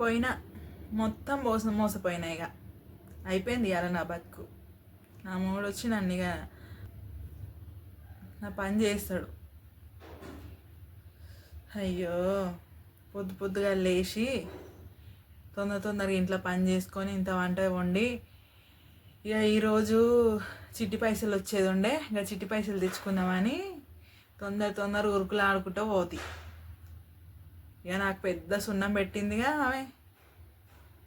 పోయినా మొత్తం మోస మోసపోయినా ఇక అయిపోయింది ఇవాళ నా బతుకు. నా మూడు వచ్చి నన్ను ఇక నా పని చేస్తాడు. అయ్యో పొద్దు పొద్దుగా లేచి తొందర తొందరగా ఇంట్లో పని చేసుకొని ఇంత వంట వండి ఇక ఈరోజు చిట్టి పైసలు వచ్చేది ఉండే. ఇక చిట్టి పైసలు తెచ్చుకుందామని తొందర తొందర ఉరుకులు ఆడుకుంటూ పోతి. ఇక నాకు పెద్ద సున్నం పెట్టిందిగా ఆమె.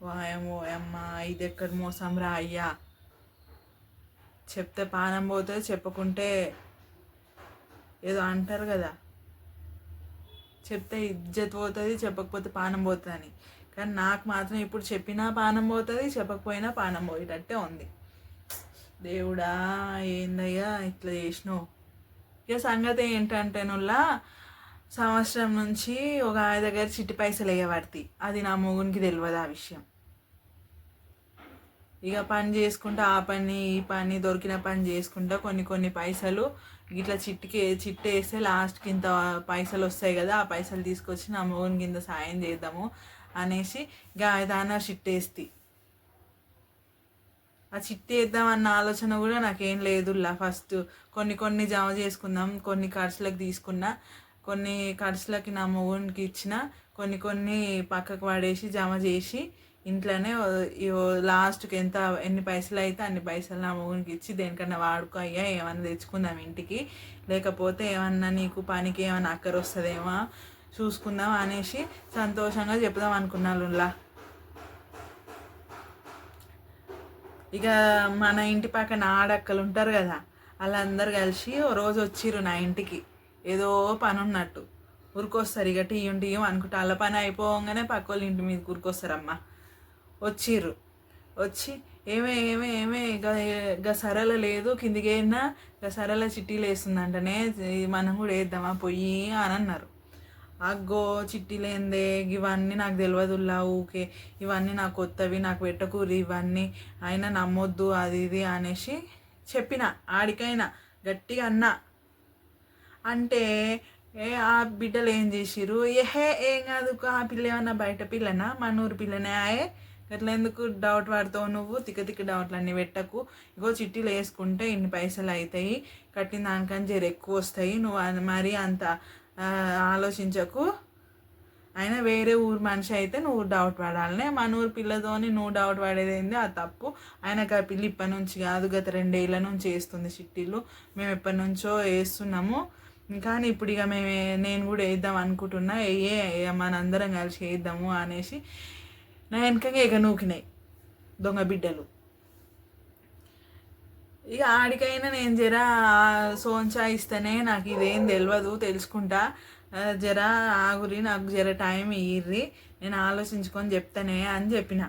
వాయమో అమ్మ ఇది ఎక్కడ మోసం రా అయ్యా. చెప్తే పానం పోతుంది చెప్పకుంటే ఏదో అంటారు కదా. చెప్తే ఇజ్జత్ పోతుంది చెప్పకపోతే పానం పోతుంది అని కానీ నాకు మాత్రం ఇప్పుడు చెప్పినా పానం పోతుంది చెప్పకపోయినా పానం పోయేటట్టే ఉంది. దేవుడా ఏందయ్యా ఇట్లా చేసినావు? ఇక సంగతి ఏంటంటే నుల్లా సంవత్సరం నుంచి ఒక ఆయన దగ్గర చిట్టి పైసలు వేయబడతాయి. అది నా మొగునికి తెలియదు ఆ విషయం. ఇక పని చేసుకుంటా ఆ పని ఈ పని దొరికిన పని చేసుకుంటా కొన్ని కొన్ని పైసలు ఇట్లా చిట్టికి చిట్టు వేస్తే లాస్ట్కి ఇంత పైసలు వస్తాయి కదా ఆ పైసలు తీసుకొచ్చి నా మొగుని కింద సాయం చేద్దాము అనేసి ఇక ఆయన చిట్టు వేస్తాయి. ఆ చిట్టి వేద్దామన్న ఆలోచన కూడా నాకేం లేదులా ఫస్ట్ కొన్ని కొన్ని జమ చేసుకుందాం కొన్ని ఖర్చులకు తీసుకున్నా కొన్ని ఖర్చులకి నా మొగునికి ఇచ్చిన కొన్ని కొన్ని పక్కకు పడేసి జమ చేసి ఇంట్లోనే లాస్ట్కి ఎంత ఎన్ని పైసలు అయితే అన్ని పైసలు నా మొగునికి ఇచ్చి దేనికన్నా వాడుకో అయ్యా ఏమన్నా తెచ్చుకుందాం ఇంటికి. లేకపోతే ఏమన్నా నీకు పనికి ఏమన్నా అక్కర వస్తుందేమో చూసుకుందాం అనేసి సంతోషంగా చెప్దాం అనుకున్నానులా ఇక మన ఇంటి పక్కన ఆడక్కలు ఉంటారు కదా వాళ్ళందరూ కలిసి ఓ రోజు వచ్చిర్రు నా ఇంటికి. ఏదో పని ఉన్నట్టు. ఊరికొస్తారు ఇక టీయం టీయం అనుకుంటా. వాళ్ళ పని అయిపోగానే పక్క వాళ్ళ ఇంటి మీద ఊరికొస్తారమ్మా. వచ్చిర్రు. వచ్చి ఏమే ఏమే ఏమే ఇక సరళ లేదు కిందికి అయినా ఇక సరళ చిట్టీలు వేస్తుందంటనే మనం కూడా వేద్దామా పొయ్యి అని అన్నారు. అగ్గో చిట్టీలేందే ఇవన్నీ నాకు తెలియదులా ఊకే ఇవన్నీ నాకు కొత్తవి నాకు పెట్టకూరి ఇవన్నీ. అయినా నమ్మొద్దు అది ఇది అనేసి చెప్పిన ఆడికైనా గట్టిగా అన్నా. అంటే ఏ ఆ బిడ్డలు ఏం చేసిరు ఏహే ఏం కాదు ఆ పిల్ల ఏమన్నా బయట పిల్లనా? మన ఊరు పిల్లనే ఆయే. అట్లా ఎందుకు డౌట్ పడతావు నువ్వు? తిక్క తిక్క డౌట్లు అన్నీ పెట్టకు. ఇగో చిట్టీలు వేసుకుంటే ఇన్ని పైసలు అవుతాయి కట్టిన దానికని జర ఎక్కువ వస్తాయి. నువ్వు మరి మరీ అంత ఆలోచించకు. అయినా వేరే ఊరు మనిషి అయితే నువ్వు డౌట్ పడాలనే మన ఊరు పిల్లతోని నువ్వు డౌట్ పడేది ఏంది? అది తప్పు. ఆయనకు ఆ పిల్ల ఇప్పటి నుంచి కాదు. గత రెండేళ్ళ నుంచి వేస్తుంది చిట్టీలు. మేము ఎప్పటి నుంచో వేస్తున్నాము. కానీ ఇప్పుడు ఇక మేము నేను కూడా వేద్దాం అనుకుంటున్నా. ఏ మనందరం కలిసి వేద్దాము అనేసి నా వెనకగా ఇక నూకినాయి దొంగ బిడ్డలు. ఇక ఆడికైనా నేను జర సోంచా ఇస్తేనే నాకు ఇదేం తెలియదు తెలుసుకుంటా. జర ఆగురి నాకు జర టైం ఇయ్యిర్రి నేను ఆలోచించుకొని చెప్తానే అని చెప్పిన.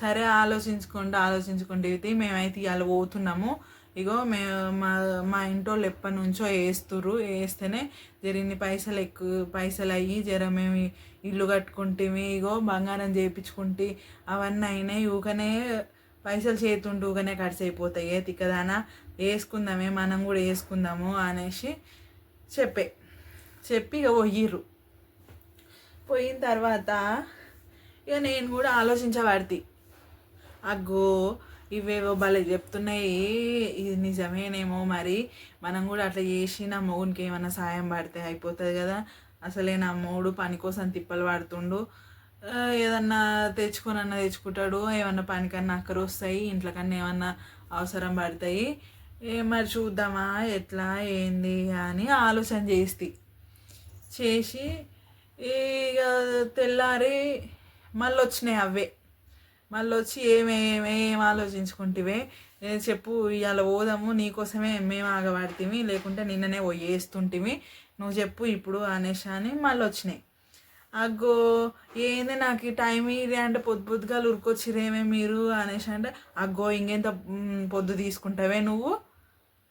సరే ఆలోచించుకుంటూ ఆలోచించుకుంటూ ఇది మేమైతే ఇవాళ పోతున్నాము. ఇగో మే మా మా ఇంటోళ్ళు ఎప్పటి నుంచో వేస్తుర్రు వేస్తేనే జరిగిన పైసలు ఎక్కువ పైసలు అయ్యి జర మేము ఇల్లు కట్టుకుంటేమి ఇగో బంగారం చేయించుకుంటే అవన్నీ అయినాయి. ఊకనే పైసలు చేతుంటూ ఖర్చు అయిపోతాయి. తిక్కదానా? వేసుకుందామే మనం కూడా వేసుకుందాము అనేసి చెప్పే. చెప్పి ఇక పోయిర్రు. పోయిన తర్వాత ఇక నేను కూడా ఆలోచించబడి అగ్గో ఇవేవో భలే చెప్తున్నాయి. ఇది నిజమేనేమో మరి. మనం కూడా అట్లా చేసి నా మొగునికి ఏమైనా సాయం పడితే అయిపోతుంది కదా. అసలే నా మూడు పని కోసం తిప్పలు పడుతుండు. ఏదన్నా తెచ్చుకొని అన్న తెచ్చుకుంటాడు ఏమన్నా పనికన్నా అక్కడ వస్తాయి ఇంట్లో కన్నా ఏమన్నా అవసరం పడతాయి. మరి చూద్దామా ఎట్లా ఏంది అని ఆలోచన చేస్తే. చేసి ఇక తెల్లారి మళ్ళీ వచ్చినాయి అవే. మళ్ళీ వచ్చి ఏమేమి ఏం ఆలోచించుకుంటివే. చెప్పు ఇవాళ పోదాము నీకోసమే మేము ఆగబడితివి లేకుంటే నిన్ననే పోయేస్తుంటివి నువ్వు చెప్పు ఇప్పుడు అనేసి అని మళ్ళీ వచ్చినాయి అగ్గో ఏంది నాకు ఈ టైం ఇది అంటే పొద్దు పొద్దుగా ఉరుకొచ్చిరేమే మీరు అనేసి అంటే అగ్గో ఇంకెంత పొద్దు తీసుకుంటావే నువ్వు?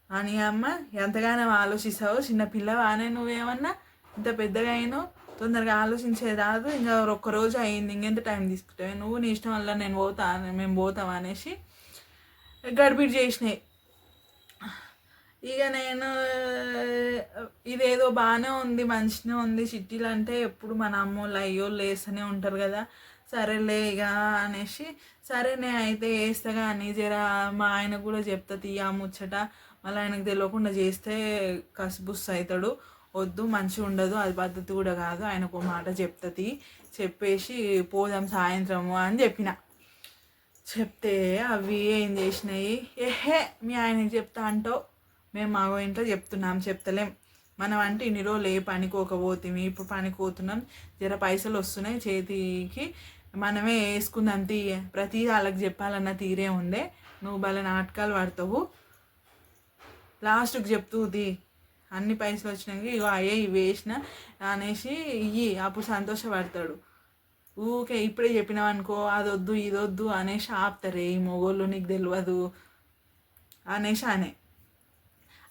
అని అమ్మ ఎంతగానో ఆలోచిస్తావు చిన్న పిల్లవానే నువ్వేమన్నా? ఇంత పెద్దగా అయినావు తొందరగా ఆలోచించేది రాదు ఇంకా ఒక్క రోజు అయింది ఇంకెంత టైం తీసుకుంటావు? నువ్వు నీ ఇష్టం వల్ల నేను పోతా మేము పోతాం అనేసి గడిబిడి చేసినాయి. ఇక నేను ఇదేదో బాగానే ఉంది మంచిగా ఉంది చిట్టీలు అంటే ఎప్పుడు మన అమ్మోళ్ళు అయ్యోళ్ళు వేస్తూనే ఉంటారు కదా. సరేలే ఇక అనేసి సరేనే అయితే వేస్తా కానీ జరా మా ఆయన కూడా చెప్తా తీయ ముచ్చట. మళ్ళీ ఆయనకు తెలియకుండా చేస్తే కసిబుస్ అవుతాడు వద్దు మంచిగా ఉండదు అది పద్ధతి కూడా కాదు. ఆయనకు మాట చెప్తుంది చెప్పేసి పోదాం సాయంత్రము అని చెప్పిన. చెప్తే అవి ఏం చేసినాయి? ఏహే మీ ఆయనకి చెప్తా అంటావు. మేము మా ఇంట్లో చెప్తున్నాం చెప్తలేం. మనం అంటే ఇన్ని రోజులు ఏ పనికి పోకపోతుంది ఇప్పుడు పనికి పోతున్నాం. జర పైసలు వస్తున్నాయి చేతికి. మనమే వేసుకుందాం తీ ప్రతి వాళ్ళకి చెప్పాలన్న తీరే ఉండే నువ్వు భలే నాటకాలు పడతావు. లాస్ట్కి చెప్తుంది అన్ని పైసలు వచ్చినాక ఇగో అయ్యే ఇవి వేసిన అనేసి ఇయ్యి. అప్పుడు సంతోషపడతాడు. ఊకే ఇప్పుడే చెప్పినావు అనుకో అది వద్దు ఇది వద్దు అనేసి ఆపుతారే. ఈ మొగోళ్ళు నీకు తెలియదు అనేసి అనే.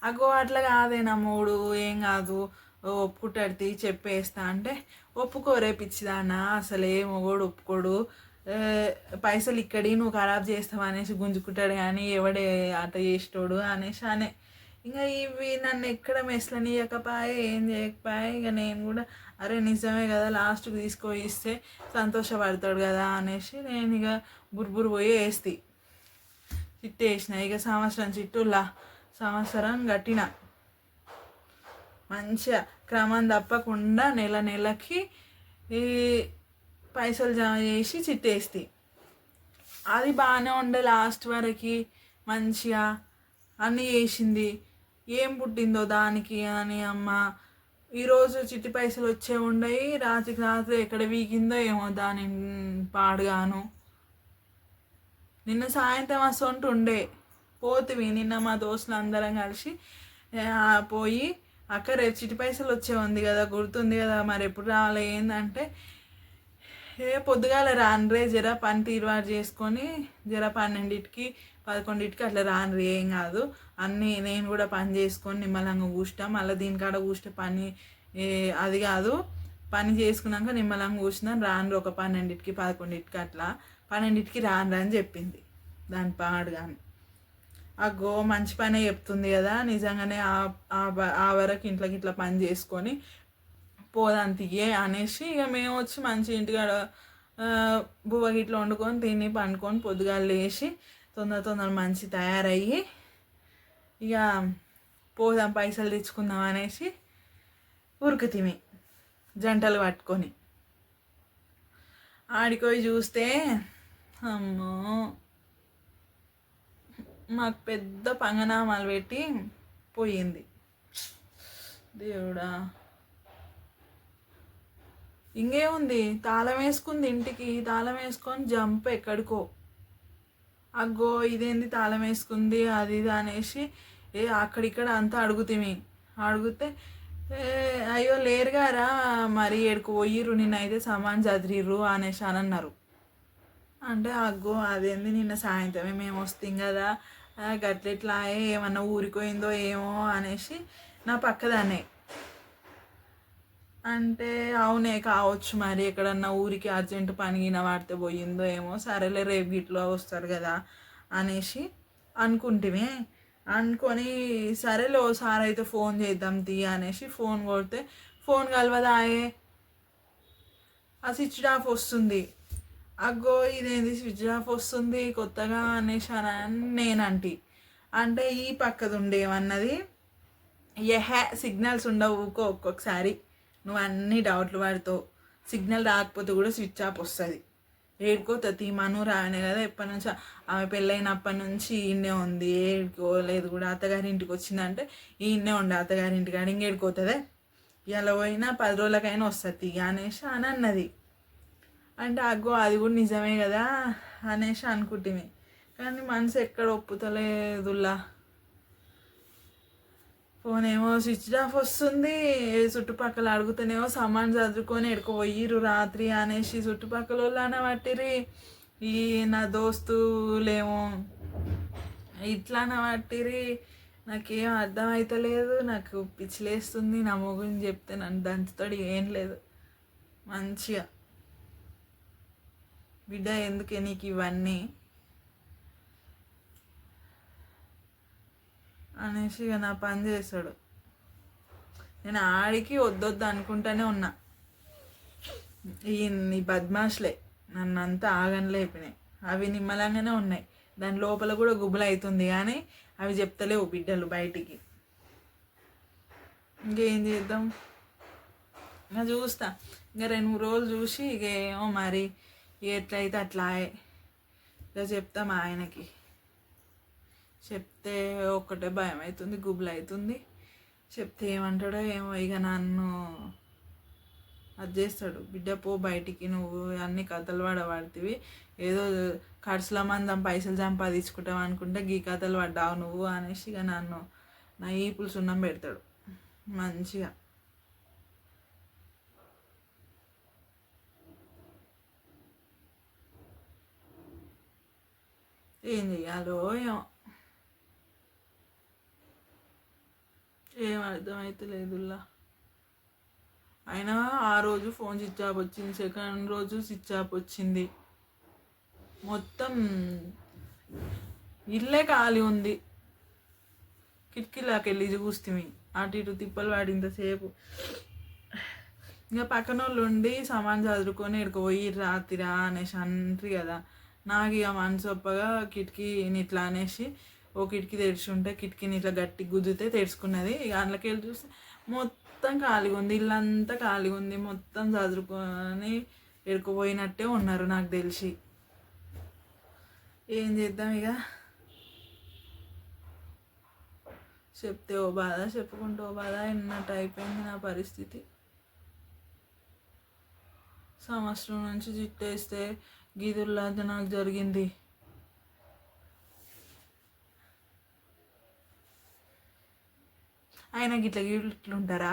అగో అట్లా కాదే నా మూడు ఏం కాదు. ఒప్పుకుంటాడు చెప్పేస్తా. అంటే ఒప్పుకోరే పిచ్చిదానా. అసలే మొగోడు ఒప్పుకోడు. పైసలు ఇక్కడి నువ్వు ఖరాబ్ చేస్తావు అనేసి గుంజుకుంటాడు కానీ ఎవడే అట చేసేటోడు అనేసి అనే. ఇంకా ఇవి నన్ను ఎక్కడ మెస్లనియకపాయే ఏం చేయకపాయే ఇక నేను కూడా అరే నిజమే కదా లాస్ట్కి తీసుకొని ఇస్తే సంతోషపడతాడు కదా అనేసి నేను ఇక బుర్బురు పోయి వేస్తి. చిట్టు వేసిన ఇక సంవత్సరం చిట్టులా సంవత్సరం కట్టిన మంచిగా క్రమం తప్పకుండా నెల నెలకి ఈ పైసలు జమ చేసి చిట్టేస్తే. అది బాగానే ఉండే లాస్ట్ వరకు మంచిగా అన్నీ చేసింది. ఏం పుట్టిందో దానికి అని అమ్మ. ఈరోజు చిట్టి పైసలు వచ్చే ఉండయి రాత్రికి రాత్రి ఎక్కడ వీకిందో ఏమో దాని పాడుగాను. నిన్న సాయంత్రం అసొంటి ఉండే పోతివి నిన్న మా దోస్తులు అందరం కలిసి పోయి అక్క రేపు పైసలు వచ్చే ఉంది కదా గుర్తుంది కదా మరి ఎప్పుడు రావాలి ఏందంటే ఏ పొద్దుగాల రాన్రే జర పని తీరువారు చేసుకొని జర పన్నెండింటికి పదకొండింటికి అట్లా రాన్రి ఏం కాదు. అన్నీ నేను కూడా పని చేసుకొని నిమ్మలంగా కూర్చుంటా మళ్ళీ దీనికాడ కూర్చుంటే పని అది కాదు. పని చేసుకున్నాక నిమ్మలంగా కూర్చున్నాను రాను ఒక పన్నెండింటికి పదకొండింటికి అట్లా. పన్నెండింటికి రాను అని చెప్పింది. దాని పాడు కానీ అగ్గో మంచి పనే చెప్తుంది కదా నిజంగానే ఆ- ఆ వరకు ఇంట్లోకి ఇట్లా పని చేసుకొని పోదంతియే అనేసి ఇక మేము వచ్చి మంచి ఇంటికాడ బువ్వ గిట్ల వండుకొని తిని పండుకొని పొద్దుగాల లేచి తొందర తొందర మంచి తయారయ్యి ఇక పోదాం పైసలు తెచ్చుకుందాం అనేసి ఉరుకుతిమి జంటలు పట్టుకొని. ఆడిపోయి చూస్తే అమ్మో! మాకు పెద్ద పంగనామాలు పెట్టి పోయింది. దేవుడా. ఇంకేముంది? తాళం వేసుకుంది ఇంటికి. తాళం వేసుకొని జంప్ ఎక్కడికో. అగ్గో ఇదేంది తాళం వేసుకుంది? అది ఇది అనేసి ఏ అక్కడిక్కడ అంతా అడుగుతిమి అడిగితే అయ్యో లేరు గారా మరి ఏడుకు పోయిర్రు నిన్నైతే సమాన్ చదిరిర్రు అనేసి అని అన్నారు. అంటే అగ్గో అదేంది? నిన్న సాయంత్రమే మేము వస్తాం కదా. గట్లెట్లా ఏ, ఏమన్నా ఊరిపోయిందో ఏమో అనేసి నా పక్కదాన్నే. అంటే అవునే కావచ్చు మరి ఎక్కడన్నా ఊరికి అర్జెంట్ పనిగిన వాడితే పోయిందో ఏమో సరేలే రేపు గిట్లో వస్తారు కదా అనేసి అనుకుంటిమే. అనుకొని సరేలే ఓసారి అయితే ఫోన్ చేద్దాం తీ అనేసి ఫోన్ కొడితే ఫోన్ కలవదాయే ఆ స్విచ్ ఆఫ్ వస్తుంది. అగ్గో ఇదేంది స్విచ్ ఆఫ్ వస్తుంది కొత్తగా అనేసి అని నేనంటి. అంటే ఈ పక్కది ఉండేమన్నది ఎహే సిగ్నల్స్ ఉండవు ఊకో ఒక్కొక్కసారి. నువ్వు అన్ని డౌట్లు పడతావు సిగ్నల్ రాకపోతే కూడా స్విచ్ ఆఫ్ వస్తుంది. ఏడుకోతుంది మను రానే కదా ఎప్పటి నుంచి ఆమె పెళ్ళైనప్పటి నుంచి ఈయనే ఉంది. ఏడుకోలేదు కూడా అత్తగారి ఇంటికి వచ్చిందంటే ఈయనే ఉండే అత్తగారి ఇంటికాడ కాడ ఇంకేడుకోతుందే? ఇలా పోయినా పది రోజులకైనా వస్తుంది అనేసి అని అన్నది అంటే అగ్గో అది కూడా నిజమే కదా అనేసి అనుకుంటుంది కానీ మనసు ఎక్కడ ఒప్పుతలేదులా. ఫోన్ ఏమో స్విచ్ ఆఫ్ వస్తుంది చుట్టుపక్కల అడుగుతానేమో సామాన్ చదువుకొని ఎడుకో పోయిరు రాత్రి అనేసి చుట్టుపక్కల వాళ్ళనే పట్టిరి ఈ నా దోస్తులేమో ఇట్లానే పట్టిరి నాకేం అర్థం అవుతలేదు నాకు పిచ్చిలేస్తుంది నా మొగుని చెప్తే నన్ను దంచుతాడు ఏం లేదు. మంచిగా. బిడ్డ ఎందుకే నీకు ఇవన్నీ? అనేసి ఇక నా పని చేస్తాడు. నేను ఆడికి వద్దొద్దు అనుకుంటానే ఉన్నా. ఈ నీ బద్మాష్లే నన్ను అంతా ఆగని అయిపోయినాయి. అవి నిమ్మలంగానే ఉన్నాయి. దాని లోపల కూడా గుబులు అవుతుంది కానీ అవి చెప్తలేవు బిడ్డలు బయటికి. ఇంకేం చేద్దాం? ఇంకా చూస్తా. ఇంకా రెండు మూడు రోజులు చూసి ఇక ఏమో మరి ఎట్లయితే అట్లా ఇక చెప్తా మా ఆయనకి. చెప్తే ఒక్కటే భయం అవుతుంది గుబులు అవుతుంది చెప్తే ఏమంటాడో ఏమో ఇక నన్ను అది చేస్తాడు. బిడ్డ పో బయటికి నువ్వు అన్ని కథలు పడబడుతుంది ఏదో ఖర్చుల మందం పైసలు సంపాదించుకుంటావు అనుకుంటే గీ కథలు పడ్డావు నువ్వు అనేసి ఇక నన్ను నా ఈపులు సున్నం పెడతాడు. మంచిగా. ఏం చేయాలో ఏమో ఏం అర్థమైతలేదులా అయినా ఆ రోజు ఫోన్ స్విచ్ ఆఫ్ వచ్చింది. సెకండ్ రోజు స్విచ్ ఆఫ్ వచ్చింది. మొత్తం ఇల్లే ఖాళీ ఉంది. కిటికీలోకి వెళ్ళి చూస్తుంది అటు ఇటు తిప్పలు వాడింతసేపు ఇంకా పక్కన వాళ్ళు ఉండి సామాన్ చదువుకొని ఇక్కడికి పోయి రాత్రిరా అనేసి అంటారు కదా. నాకు ఇక మనసు ఒప్పగా కిటికీని ఇట్లా అనేసి ఓ కిటికీ తెరిచి ఉంటే కిటికీని ఇట్లా గట్టి గుద్దితే తెరుచుకున్నది. ఇక అందులోకి వెళ్ళి చూస్తే మొత్తం ఖాళీగా ఉంది. ఇల్లంతా ఖాళీగా ఉంది. మొత్తం చదురుకొని ఎడుకుపోయినట్టే ఉన్నారు నాకు తెలిసి. ఏం చేద్దాం ఇక? చెప్తే ఓ బాధ చెప్పుకుంటే ఓ బాధ. ఎన్నట్టు అయిపోయింది నా పరిస్థితి. సంవత్సరం నుంచి జిట్టేస్తే గీదుల్లాంటి నాకు జరిగింది. ఆయన గిట్ల గిట్లుంటారా?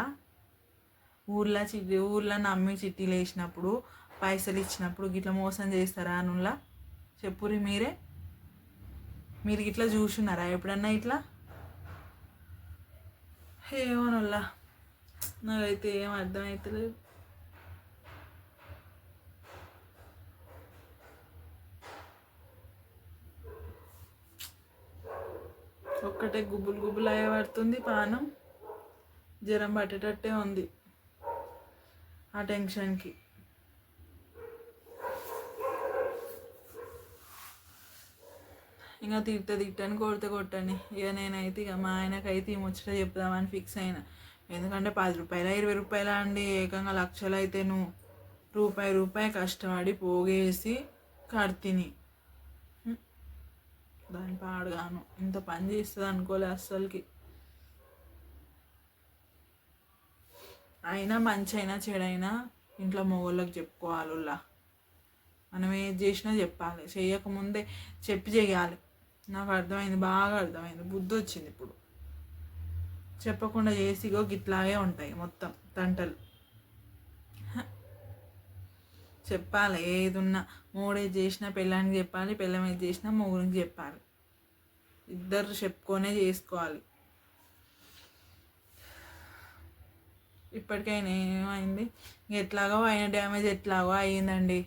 ఊర్లో చిట్టి ఊర్లో నమ్మి చిట్టీలు వేసినప్పుడు పైసలు ఇచ్చినప్పుడు గిట్ల మోసం చేస్తారా అనులా చెప్పురి మీరే. మీరు గిట్లా చూసున్నారా ఎప్పుడన్నా ఇట్లా? ఏమోనుల్లా నాకైతే ఏం అర్థమవుతలేదు ఒక్కటే గుబులు గుబులు అయ్యే పడుతుంది పానం. జ్వరం పట్టేటట్టే ఉంది ఆ టెన్షన్కి. ఇంకా తిట్ట తిట్టని కొడితే కొట్టండి ఇక నేనైతే ఇక మా ఆయనకైతే ఈ ముచ్చట చెప్దామని ఫిక్స్ అయినా. ఎందుకంటే పది రూపాయల ఇరవై రూపాయల అండి. ఏకంగా లక్షలు అయితే నువ్వు రూపాయి రూపాయి కష్టపడి పోగేసి కడితిని. దాని పాడుగాను. ఇంత పని చేస్తుంది అనుకోలే అస్సలకి. అయినా మంచి అయినా చెడైనా ఇంట్లో మొగోళ్ళకి చెప్పుకోవాలిలా మనం ఏది చేసినా చెప్పాలి. చేయకముందే చెప్పి చేయాలి నాకు అర్థమైంది బాగా అర్థమైంది. బుద్ధి వచ్చింది ఇప్పుడు. చెప్పకుండా చేసిగో గిట్లాగే ఉంటాయి మొత్తం తంటలు. చెప్పాలి. ఏదున్నా మూడేది చేసినా పెళ్ళానికి చెప్పాలి పెళ్ళం ఏది చేసినా మూగురికి చెప్పాలి. ఇద్దరు చెప్పుకొనే చేసుకోవాలి. ఇప్పటికైనా ఏమైంది? ఎట్లాగో అయిన డ్యామేజ్ ఎట్లాగో అయ్యిందండి.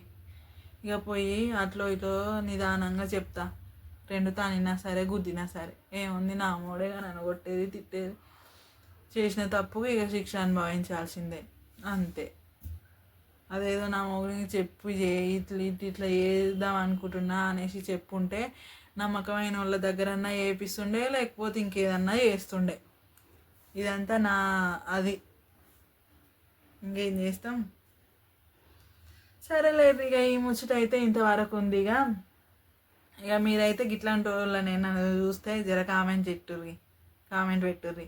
ఇక పోయి అట్లో ఇట్లో నిదానంగా చెప్తా. రెండు తానినా సరే గుద్దినా సరే. ఏముంది? నా మూడే నన్ను కొట్టేది తిట్టేది. చేసిన తప్పుకు ఇక శిక్ష అనుభవించాల్సిందే. అంతే. అదేదో నా మొగుడికి చెప్పు చే ఇట్లా ఇట్లా ఇట్లా చేద్దాం అనుకుంటున్నా అనేసి చెప్పుంటే నమ్మకమైన వాళ్ళ దగ్గరన్నా చేపిస్తుండే లేకపోతే ఇంకేదన్నా చేస్తుండే. ఇదంతా నా అది. ఇంకేం చేస్తాం? సరేలేదు ఇక ఈ ముచ్చట అయితే ఇంతవరకు ఉంది ఇక. ఇక మీరైతే గిట్లాంటి వాళ్ళని నన్ను చూస్తే జర కామెంట్ చెట్టుర్రి కామెంట్ పెట్టుర్రి.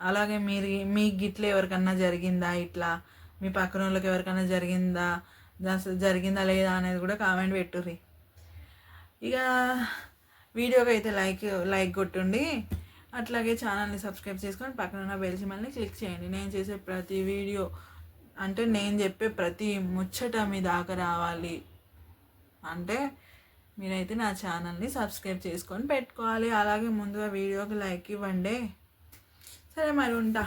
అలాగే మీరు మీకు గిట్ల ఎవరికన్నా జరిగిందా ఇట్లా? మీ పక్కన వాళ్ళకి ఎవరికైనా జరిగిందా? అసలు జరిగిందా లేదా అనేది కూడా కామెంట్ పెట్టుర్రి. ఇక వీడియోకి అయితే లైక్ లైక్ కొట్టుండి. అట్లాగే ఛానల్ని సబ్స్క్రైబ్ చేసుకొని పక్కన ఉన్న బెల్ సిమ్మల్ని క్లిక్ చేయండి. నేను చేసే ప్రతి వీడియో అంటే నేను చెప్పే ప్రతి ముచ్చట మీ దాకా రావాలి. అంటే మీరైతే నా ఛానల్ని సబ్స్క్రైబ్ చేసుకొని పెట్టుకోవాలి. అలాగే ముందుగా వీడియోకి లైక్ ఇవ్వండి. సరే మరి ఉంటా.